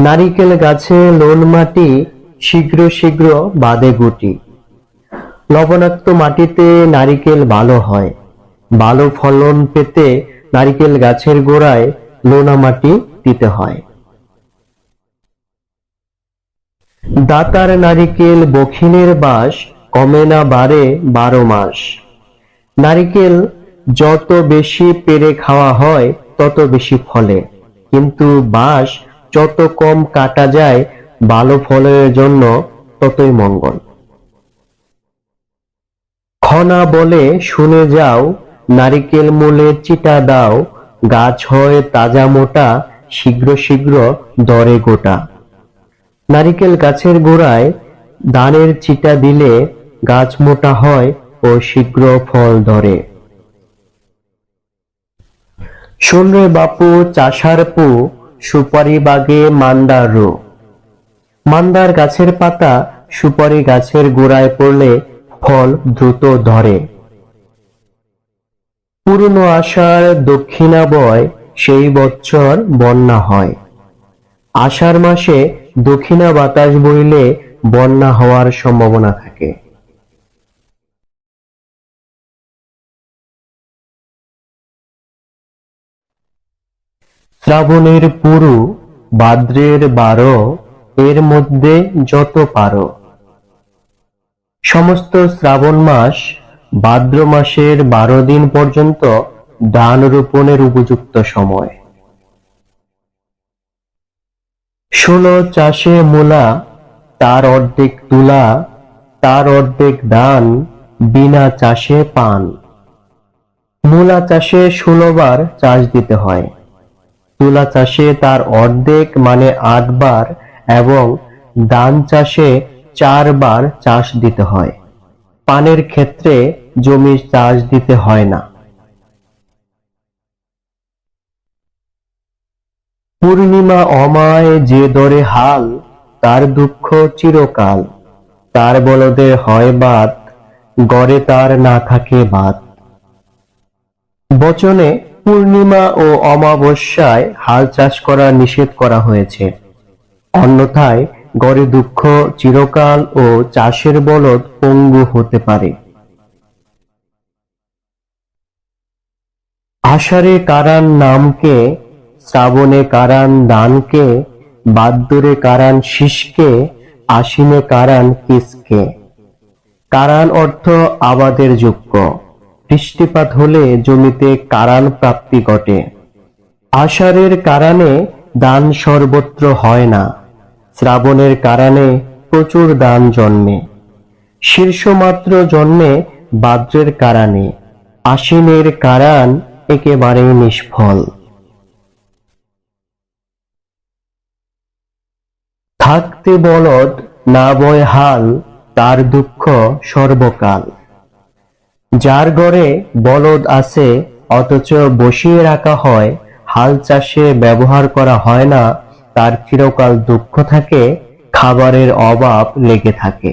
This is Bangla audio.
নারিকেল গাছে লোন মাটি, শীঘ্র শীঘ্র বাঁধে গুটি। লবণাক্ত মাটিতে নারিকেল ভালো হয়। ভালো ফলন পেতে নারিকেল গাছের গোড়ায় লোনা মাটি দিতে হয়। দাতার নারিকেল বখিনের বাস, কমে না বাড়ে বারো মাস। নারিকেল যত বেশি পেরে খাওয়া হয়, তত বেশি ফলে। কিন্তু বাঁশ যত কম কাটা যায় ভালো ফলের জন্য ততই মঙ্গল। খনা বলে, শুনে যাও, নারিকেল মূলে চিটা দাও, গাছ হয় তাজা মোটা, শীঘ্র শীঘ্র দরে গোটা। নারিকেল গাছের গোড়ায় দানের চিটা দিলে গাছ মোটা হয় ও শীঘ্র ফল ধরে। শুনরে বাপু, চাষার পু সুপারি বাগে মান্দার। রু মান্দার গাছের পাতা সুপারি গাছের গোড়ায় পড়লে ফল দ্রুত ধরে। পুরনো আষাঢ় দক্ষিণা বয় সেই বছর বন্যা হয়। আষাঢ় মাসে দক্ষিণা বাতাস বইলে বন্যা হওয়ার সম্ভাবনা থাকে। শ্রাবণের পুরু, ভাদ্রের বারো, এর মধ্যে যত পারো। সমস্ত শ্রাবণ মাস ভাদ্র মাসের বারো দিন পর্যন্ত ধান রোপণের উপযুক্ত সময়। ষোলো চাষে মূলা, তার অর্ধেক তুলা, তার অর্ধেক দান বিনা চাষে পান। মূলা চাষে ষোলোবার চাষ দিতে হয়। তুলা চাষে তার অর্ধেক মানে আটবার এবং ধান চাষে চারবার চাষ দিতে হয়। পানের ক্ষেত্রে জমি চাষ দিতে হয় না। পূর্ণিমা অমায় যে দরে হাল, তার দুঃখ চিরকাল। তার বলদে হয় বাত, গড়ে তার না থাকে বাত। বচনে পূর্ণিমা ও অমাবস্যায় হাল চাষ করা নিষেধ করা হয়েছে। অন্যথায় গড়ে দুঃখ চিরকাল ও চাষের বলদ পঙ্গু হতে পারে। আষাঢ়ে কারান নামকে, শ্রাবণে কারান দানকে বাদ্যরে কারান শীষকে আশিনে কারান কিসকে। কারান অর্থ আবাদের যোগ্য। বৃষ্টিপাত হলে জমিতে কারান প্রাপ্তি ঘটে। আষাঢ়ের কারণে দান সর্বত্র হয় না। শ্রাবণের কারণে প্রচুর দান জন্মে। শীর্ষমাত্র জন্মে বাদ্রের কারণে। আশ্বিনের কারান একেবারেই নিষ্ফল। থাকতে বলদ, না বয় হাল, তার দুঃখ সর্বকাল। যার ঘরে বলদ আছে, অথচ বসিয়ে রাখা হয়, হাল চাষে ব্যবহার করা হয় না, তার চিরকাল দুঃখ থাকে, খাবারের অভাব লেগে থাকে।